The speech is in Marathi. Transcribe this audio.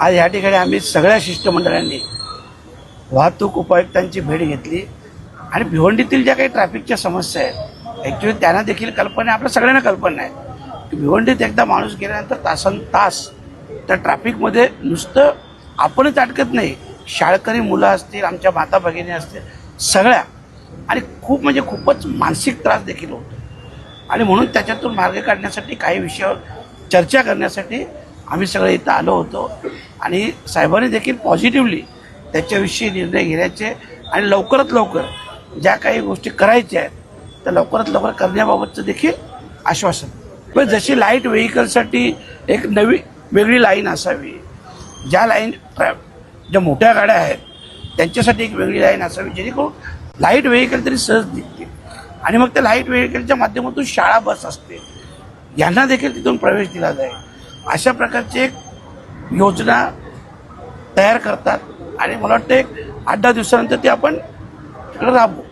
आज या ठिकाणी आम्ही सगळ्या शिष्टमंडळांनी वाहतूक उपायुक्तांची भेट घेतली. आणि भिवंडीतील ज्या काही ट्रॅफिकच्या समस्या आहेत ॲक्च्युली त्यांना देखील कल्पना आहे आपल्या सगळ्यांना कल्पना आहे की भिवंडीत एकदा माणूस गेल्यानंतर तासन तास त्या ट्रॅफिकमध्ये नुसतं आपणच अटकत नाही. शाळकरी मुलं असतील आमच्या माता भगिनी असतील सगळ्या. आणि खूप म्हणजे खूपच मानसिक त्रास देखील होतो. आणि म्हणून त्याच्यातून मार्ग काढण्यासाठी काही विषयावर चर्चा करण्यासाठी आम्ही सगळे इथं आलो होतो. आणि साहेबांनी देखील पॉझिटिव्हली त्याच्याविषयी निर्णय घेण्याचे आणि लवकरात लवकर ज्या काही गोष्टी करायच्या आहेत त्या लवकरात लवकर करण्याबाबतचं देखील आश्वासन. पण जशी लाइट व्हेकलसाठी एक नवी वेगळी लाईन असावी ज्या लाईन ज्या मोठ्या गाड्या आहेत त्यांच्यासाठी एक वेगळी लाईन असावी जेणेकरून लाइट व्हेकल तरी सहज दिसतील आणि मग त्या लाइट व्हेकलच्या माध्यमातून शाळा बस असते यांना देखील तिथून प्रवेश दिला जाईल. अशा प्रकारची एक योजना तयार करतात. आणि मला वाटतं एक आठ दहा दिवसानंतर ती आपण राबवू.